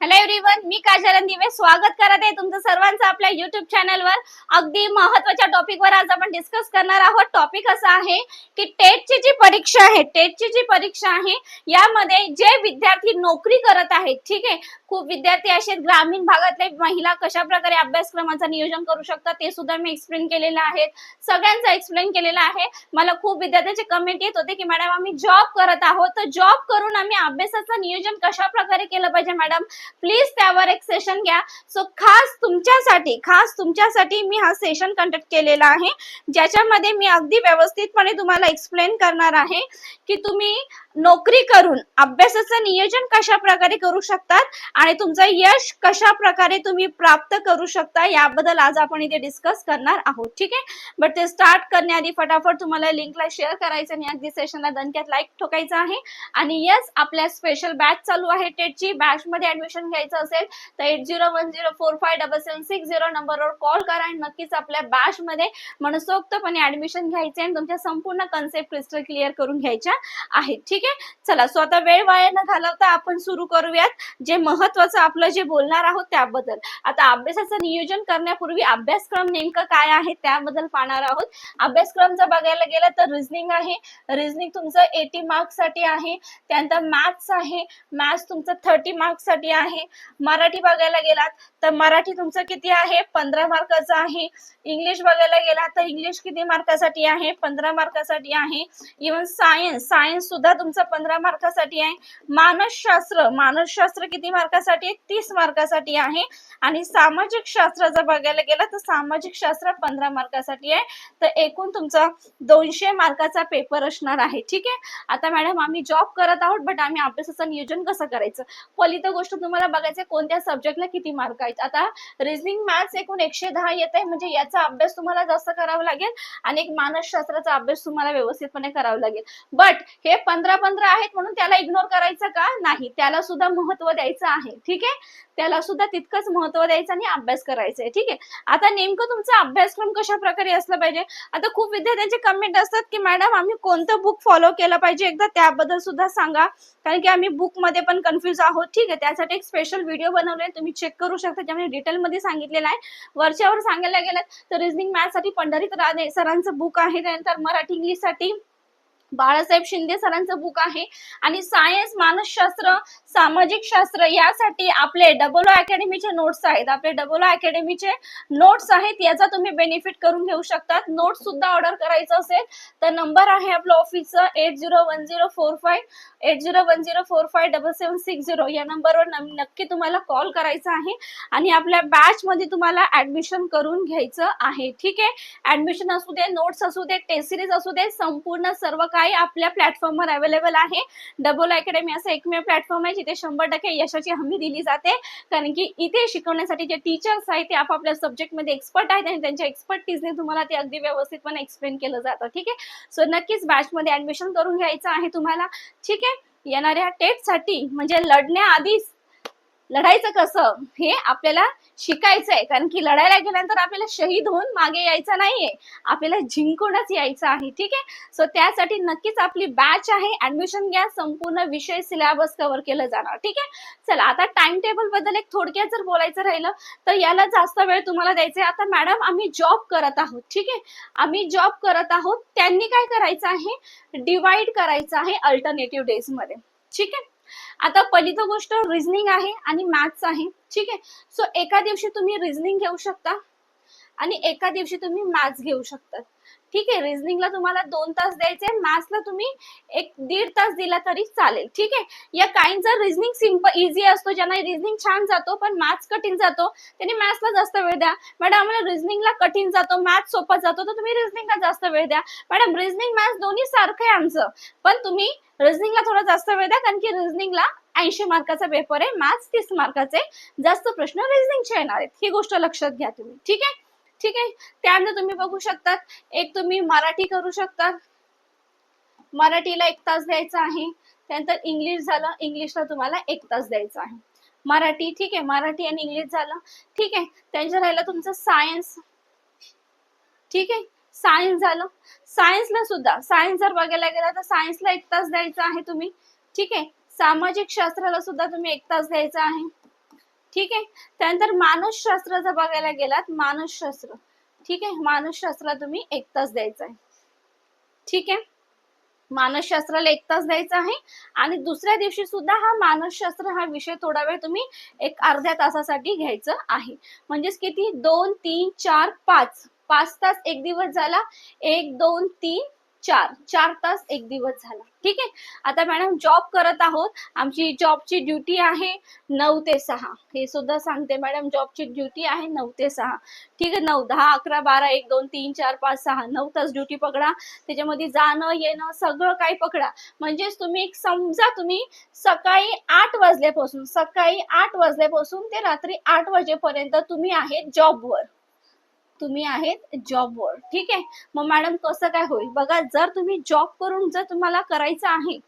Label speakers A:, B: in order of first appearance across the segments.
A: Hello everyone मी काजल दिवे स्वागत करत आहे तुमचं सर्वांचं आपल्या युट्यूब चॅनलवर अगदी महत्त्वाच्या टॉपिकवर आज आपण डिस्कस करणार आहोत. टॉपिक असा आहे की टेटची जी परीक्षा आहे टेटची जी परीक्षा आहे यामध्ये जे विद्यार्थी नोकरी करत आहेत ठीक आहे? खूप विद्यार्थी असे आहेत, ग्रामीण भागातले महिला कशा प्रकारे अभ्यासक्रमाचं नियोजन करू शकतात ते सुद्धा मी एक्सप्लेन केलेलं आहे. सगळ्यांचं एक्सप्लेन केलेलं आहे. मला खूप विद्यार्थ्यांचे कमेंट येत होते की मॅडम आम्ही जॉब करत आहोत. तर जॉब करून आम्ही अभ्यासाचं नियोजन कशा प्रकारे केलं पाहिजे मॅडम? प्लीज त्यावर एक सेशन घ्या. सो खास तुमच्यासाठी खास तुमच्यासाठी मी हा सेशन कंडक्ट केलेला आहे. ज्याच्यामध्ये मी अगदी व्यवस्थितपणे तुम्हाला एक्सप्लेन करणार आहे की तुम्ही नोकरी करून अभ्यासाचं नियोजन कशा प्रकारे करू शकतात आणि तुमचं यश कशा प्रकारे तुम्ही प्राप्त करू शकता याबद्दल आज आपण इथे डिस्कस करणार आहोत ठीक आहे? बट ते स्टार्ट करण्याआधी फटाफट तुम्हाला लिंकला शेअर करायचं आणि अगदी सेशनला दणक्यात लाईक ठोकायचं आहे. आणि यस आपल्या स्पेशल बॅच चालू आहे टेटची बॅच मध्ये ऍडमिशन घ्यायचं असेल तर eight zero one zero four five double seven six zero नंबरवर कॉल करा आणि नक्कीच आपल्या बॅच मध्ये मनसोक्तपणे ऍडमिशन घ्यायचे आणि तुमच्या संपूर्ण कन्सेप्ट क्रिस्टल क्लिअर करून घ्यायच्या आहेत ठीक आहे? चला सो आता वेळ वाया न घालवता आपण सुरू करूयात. जे महत्वाचं आपलं जे बोलणार आहोत त्याबद्दल. आता अभ्यासाचं नियोजन करण्यापूर्वी अभ्यासक्रम नेमकं काय आहे त्याबद्दल पाहणार आहोत. अभ्यासक्रम जर बघायला गेलं तर रिझनिंग आहे. रिझनिंग तुमचं एटी मार्क्ससाठी आहे. त्यानंतर मॅथ्स आहे. मॅथ्स तुमचं थर्टी मार्क्ससाठी आहे. मराठी बघायला गेलात तर मराठी तुमचं किती आहे? पंधरा मार्काचं आहे. इंग्लिश बघायला गेलात तर इंग्लिश किती मार्कासाठी आहे? पंधरा मार्कासाठी आहे. इवन सायन्स सायन्स सुद्धा तुमचं पंधरा मार्कासाठी आहे. मानसशास्त्र मानसशास्त्र किती मार्कासाठी आहे? तीस मार्कासाठी आहे. आणि सामाजिक शास्त्र जर बघायला गेलं तर सामाजिक शास्त्र पंधरा मार्कासाठी आहे. तर एकूण तुमचा दोनशे मार्काचा पेपर असणार आहे. ठीक आहे? आता मॅडम आम्ही जॉब करत आहोत बट आम्ही अभ्यासाचं नियोजन कसं करायचं? पहिली तर गोष्ट तुम्हाला बघायचं कोणत्या सब्जेक्टला किती मार्क आहेत? आता रिझनिंग मॅथ्स एकूण एकशे दहा येत आहे म्हणजे याचा अभ्यास तुम्हाला जास्त करावा लागेल आणि एक मानसशास्त्राचा अभ्यास तुम्हाला व्यवस्थितपणे करावा लागेल. बट हे पंधरा पंधरा आहेत म्हणून त्याला इग्नोर करायचं का? नाही. त्याला सुद्धा महत्त्व द्यायचं आहे. ठीक आहे? त्याला सुद्धा तितकंच महत्त्व द्यायचं आणि अभ्यास करायचा आहे. ठीक आहे? आता नेमकं तुमचा अभ्यासक्रम कशा प्रकारे असला पाहिजे? आता खूप विद्यार्थ्यांचे कमेंट असतात की मॅडम आम्ही कोणतं बुक फॉलो केलं पाहिजे? एकदा त्याबद्दल सुद्धा सांगा. कारण की आम्ही बुकमध्ये पण कन्फ्युज आहोत. ठीक आहे? त्यासाठी एक स्पेशल व्हिडिओ बनवले तुम्ही चेक करू शकता. त्यामध्ये डिटेलमध्ये सांगितलेलं आहे. वरच्यावर सांगायला गेलं तर रिझनिंग मॅथ्ससाठी पंढरीत राणे सरांचं बुक आहे. त्यानंतर मराठी इंग्लिशसाठी बाळासाहेब शिंदे सरांचं बुक आहे. आणि सायन्स मानसशास्त्र सामाजिक शास्त्र यासाठी आपले डबल अकॅडमीचे नोट्स आहेत. आपले डबल अकॅडमीचे नोट्स आहेत याचा तुम्ही बेनिफिट करून घेऊ शकतात. नोट्स सुद्धा ऑर्डर करायचं असेल तर नंबर आहे आपलं ऑफिसचं eight zero one zero four five eight zero one zero four five double seven six zero या नंबरवर नक्की तुम्हाला कॉल करायचा आहे. आणि आपल्या बॅच मध्ये तुम्हाला ऍडमिशन करून घ्यायचं आहे. ठीक आहे? ऍडमिशन असू दे नोट्स असू दे टेस्ट सिरीज असू दे संपूर्ण सर्व काही आपल्या प्लॅटफॉर्मवर अवेलेबल आहे. डबल अकॅडमी असं एकमेव प्लॅटफॉर्म आहे जिथे शंभर टक्के यशाची हमी दिली जाते. कारण की इथे शिकवण्यासाठी जे टीचर्स आहेत ते आपापल्या सब्जेक्टमध्ये एक्सपर्ट आहेत आणि त्यांच्या एक्सपर्टीजने तुम्हाला ते अगदी व्यवस्थितपणे एक्सप्लेन केलं जातं. ठीक आहे? सो नक्कीच बॅचमध्ये ॲडमिशन करून घ्यायचं आहे तुम्हाला. ठीक आहे? येणाऱ्या टेटसाठी म्हणजे लढण्याआधीच लढायचं कसं? हे आपल्याला शिकायचं आहे कारण की लढायला गेल्यानंतर आपल्याला शहीद होऊन मागे यायचं नाहीये. आपल्याला जिंकूनच यायचं आहे. ठीक आहे? सो त्यासाठी नक्कीच आपली बॅच आहे. ऍडमिशन घ्या. संपूर्ण विषय सिलेबस कव्हर केलं जाणार. ठीक आहे? चला आता टाइम टेबलबद्दल एक थोडक्यात जर बोलायचं राहिलं तर याला जास्त वेळ तुम्हाला द्यायचा आहे आता मॅडम आम्ही जॉब करत आहोत. ठीक आहे? आम्ही जॉब करत आहोत. त्यांनी काय करायचं आहे? डिवाइड करायचं आहे अल्टरनेटिव्ह डेजमध्ये. ठीक आहे? आता पहिली तर गोष्ट रिझनिंग आहे आणि मॅथ्स आहे. ठीक आहे? सो एका दिवशी तुम्ही रिझनिंग घेऊ शकता. आणि एका दिवशी तुम्ही मॅथ्स घेऊ शकता ठीक आहे रिझनिंगला तुम्हाला दोन तास द्यायचे मॅथ्सला तुम्ही एक दीड तास दिला तरी चालेल. ठीक आहे? या काहींचा रिझनिंग सिंपल इझी असतो ज्यांना रिझनिंग छान जातो पण मॅथ्स कठीण जातो त्यांनी मॅथ्सला जास्त वेळ द्या. मॅडम आम्हाला रिझनिंगला कठीण जातो मॅथ्स सोपा जातो तर तुम्ही रिझनिंगला जास्त वेळ द्या. मॅडम रिझनिंग मॅथ्स दोन्ही सारखं आहे आमचं पण तुम्ही रिझनिंगला थोडा जास्त वेळ द्या कारण की रिझनिंगला ऐंशी मार्काचा पेपर आहे मॅथ्स तीस मार्काचे जास्त प्रश्न रिझनिंगचे येणार आहेत. ही गोष्ट लक्षात घ्या तुम्ही. ठीक आहे? ठीक आहे? त्यानंतर तुम्ही बघू शकतात. एक तुम्ही मराठी करू शकता मराठीला एक तास द्यायचा आहे. त्यानंतर इंग्लिश झालं इंग्लिशला तुम्हाला एक तास द्यायचा आहे. मराठी ठीक आहे? मराठी आणि इंग्लिश झालं. ठीक आहे? त्यांच्या राहिलं तुमचं सायन्स. ठीक आहे? सायन्स झालं. सायन्सला सुद्धा सायन्स जर बघायला गेला तर सायन्सला एक तास द्यायचा आहे तुम्ही. ठीक आहे? सामाजिक शास्त्राला सुद्धा तुम्ही एक तास द्यायचा आहे. ठीक आहे? त्यानंतर मानसशास्त्र जर बघायला गेलात मानसशास्त्र. ठीक आहे? मानसशास्त्राला तुम्ही एक तास द्यायचा आहे. ठीक आहे? मानसशास्त्राला एक तास द्यायचा आहे. आणि दुसऱ्या दिवशी सुद्धा हा मानसशास्त्र हा विषय थोडा वेळ तुम्ही एक अर्ध्या तासासाठी घ्यायचं आहे. म्हणजेच किती? दोन तीन चार पाच. पाच तास एक दिवस झाला. एक दोन तीन चार चार तास एक दिवस झाला. ठीक आहे? आता मॅडम जॉब करत आहोत. आमची जॉबची ड्युटी आहे नऊ ते सहा. हे सुद्धा सांगते मॅडम जॉबची ड्युटी आहे नऊ ते सहा. ठीक आहे? नऊ दहा अकरा बारा एक दोन तीन चार पाच सहा. नऊ तास ड्युटी पकडा. त्याच्यामध्ये जाणं येणं सगळं काही पकडा. म्हणजेच तुम्ही समजा तुम्ही सकाळी आठ वाजल्यापासून सकाळी आठ वाजल्यापासून ते रात्री आठ वाजेपर्यंत तुम्ही आहेत जॉबवर तुम्ही आहेत जॉबवर ठीक आहे? मग मॅडम कसं काय होईल? बघा जर तुम्ही जॉब करून जर तुम्हाला करायचं आहे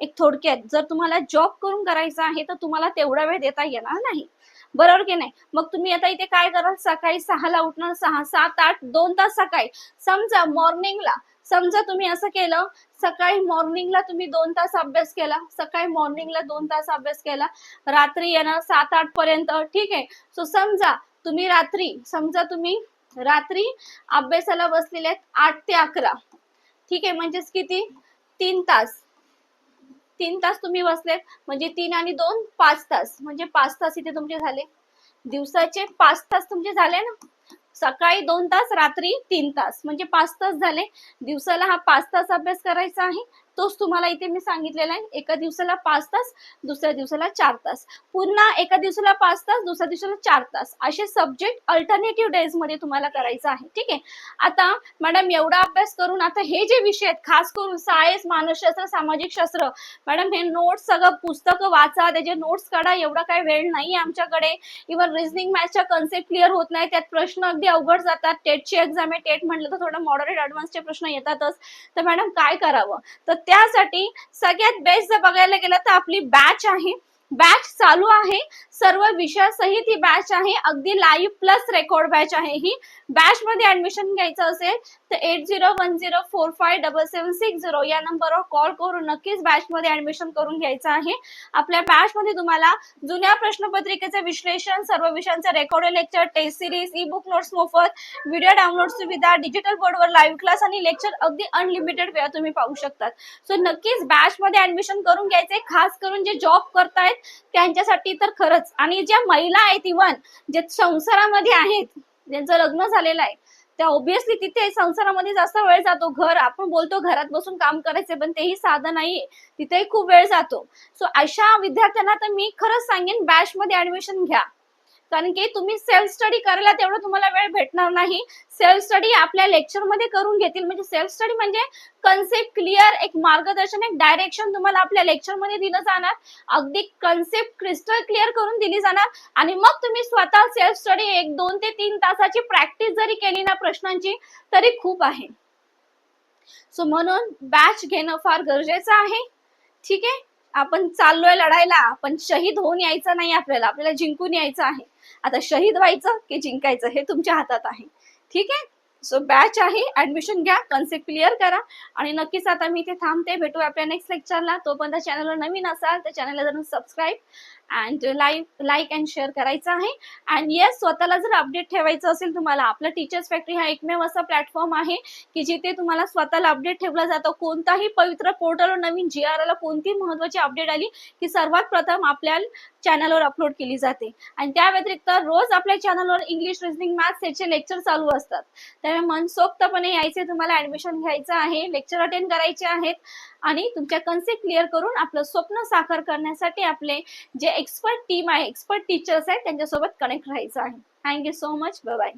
A: एक थोडक्यात जर तुम्हाला जॉब करून करायचं आहे तर तुम्हाला तेवढा वेळ देता येणार नाही. बरोबर की नाही? मग तुम्ही आता इथे काय कराल? सकाळी सहाला उठणार सहा सात आठ दोन तास सकाळी. समजा मॉर्निंगला समजा तुम्ही असं केलं सकाळी मॉर्निंगला तुम्ही दोन तास अभ्यास केला सकाळी मॉर्निंगला दोन तास अभ्यास केला रात्री येणार सात आठ पर्यंत ठीक आहे? सो समजा तुम्ही रात्री समजा तुम्ही रात्री अभ्यासाला बसलेले आहेत आठ ते अकरा. ठीक आहे म्हणजेच किती? तीन तास. तीन तास तुम्ही बसलेत म्हणजे तीन आणि दोन पाच तास. म्हणजे पाच तास इथे तुमचे झाले. दिवसाचे पाच तास तुमचे झाले ना? सकाळी दोन तास रात्री तीन तास. म्हणजे पाच तास झाले. दिवसाला हा पाच तास अभ्यास करायचा आहे. तोच तुम्हाला इथे मी सांगितलेला आहे. एका दिवसाला पाच तास दुसऱ्या दिवसाला चार तास. पुन्हा एका दिवसाला पाच तास दुसऱ्या दिवसाला चार तास. असे सब्जेक्ट अल्टरनेटिव्ह डेजमध्ये तुम्हाला करायचं आहे. ठीक आहे? आता मॅडम एवढा अभ्यास करून आता हे जे विषय आहेत खास करून सायन्स मानसशास्त्र सामाजिक शास्त्र मॅडम हे नोट्स सगळं पुस्तकं वाचा त्याचे नोट्स काढा एवढा काही वेळ नाही आमच्याकडे. इव्हन रिझनिंग मॅथच्या कन्सेप्ट क्लिअर होत नाही. त्यात प्रश्न अगदी अवघड जातात. टेटची एक्झाम आहे. टेट म्हटलं तर थोडं मॉडरेट ऍडव्हान्सचे प्रश्न येतातच. तर मॅडम काय करावं? तर त्यासाठी सगळ्यात बेस्ट जर बघायला गेलं तर आपली बॅच आहे. बॅच चालू आहे. सर्व विषयासहित ही बॅच आहे. अगदी लाईव्ह प्लस रेकॉर्ड बॅच आहे ही. बॅच मध्ये ऍडमिशन घ्यायचं असेल तर eight zero one zero four five double seven six zero या नंबरवर कॉल करून नक्कीच बॅच मध्ये ऍडमिशन करून घ्यायचं आहे. आपल्या बॅच मध्ये तुम्हाला जुन्या प्रश्नपत्रिकेचे विश्लेषण सर्व विषयांचे recorded lecture test series e book notes मोफत व्हिडिओ डाउनलोड सुविधा डिजिटल बोर्डवर लाईव्ह क्लास आणि लेक्चर अगदी अनलिमिटेड वेळा तुम्ही पाहू शकतात. सो नक्कीच बॅच मध्ये ऍडमिशन करून घ्यायचे खास करून जे जॉब करतायत त्यांच्यासाठी तर खरंच. आणि ज्या महिला आहेत इव्हन जे संसारामध्ये आहेत ज्यांचं लग्न झालेलं आहे त्या ऑब्विसली तिथे संसारामध्ये जास्त वेळ जातो. घर आपण बोलतो घरात बसून काम करायचे पण तेही साधं नाहीये. तिथेही खूप वेळ जातो. सो अशा विद्यार्थ्यांना तर मी खरंच सांगेन बॅच मध्ये ऍडमिशन घ्या. कारण की तुम्ही सेल्फ स्टडी करायला तेवढं तुम्हाला वेळ भेटणार नाही. सेल्फ स्टडी आपल्या लेक्चरमध्ये करून घेतील. म्हणजे सेल्फ स्टडी म्हणजे कन्सेप्ट क्लिअर एक मार्गदर्शन एक डायरेक्शन तुम्हाला आपल्या लेक्चरमध्ये दिलं जाणार. अगदी कन्सेप्ट क्रिस्टल क्लिअर करून दिली जाणार. आणि मग तुम्ही स्वतः सेल्फ स्टडी एक दोन ते तीन तासाची प्रॅक्टिस जरी केली ना प्रश्नांची तरी खूप आहे. सो म्हणून बॅच घेणं फार गरजेचं आहे. ठीक आहे? आपण चाललोय लढायला. आपण शहीद होऊन यायचं नाही आपल्याला. आपल्याला जिंकून यायचं आहे. आता शहीद व्हायचं की जिंकायचं हे तुमच्या हातात आहे. ठीक आहे? सो बॅच आहे. ऍडमिशन घ्या. कन्सेप्ट क्लिअर करा. आणि नक्कीच आता मी इथे थांबते. भेटू आपल्या नेक्स्ट लेक्चरला तोपर्यंत चॅनलवर नवीन असाल तर चॅनलला जरूर subscribe and like like and share करायचं आहे. अँड येस स्वतःला जर अपडेट ठेवायचं असेल तुम्हाला आपलं टीचर्स फॅक्टरी हा एकमेव असा प्लॅटफॉर्म आहे की जिथे तुम्हाला स्वतःला अपडेट ठेवला जातो. कोणताही पवित्र पोर्टलवर नवीन जी आर आला कोणती महत्वाची अपडेट आली की सर्वात प्रथम आपल्याला चॅनलवर अपलोड केली जाते. आणि त्या व्यतिरिक्त रोज आपल्या चॅनलवर इंग्लिश रिझनिंग मॅथ्स याचे लेक्चर चालू असतात. त्यामुळे मनसोक्तपणे यायचे तुम्हाला ऍडमिशन घ्यायचं आहे लेक्चर अटेंड करायचे आहेत आणि तुमच्या कन्सेप्ट क्लिअर करून आपलं स्वप्न साकार करण्यासाठी आपले जे एक्सपर्ट टीम आहे एक्सपर्ट टीचर्स आहेत त्यांच्यासोबत कनेक्ट राहायचं आहे. Thank you so much bye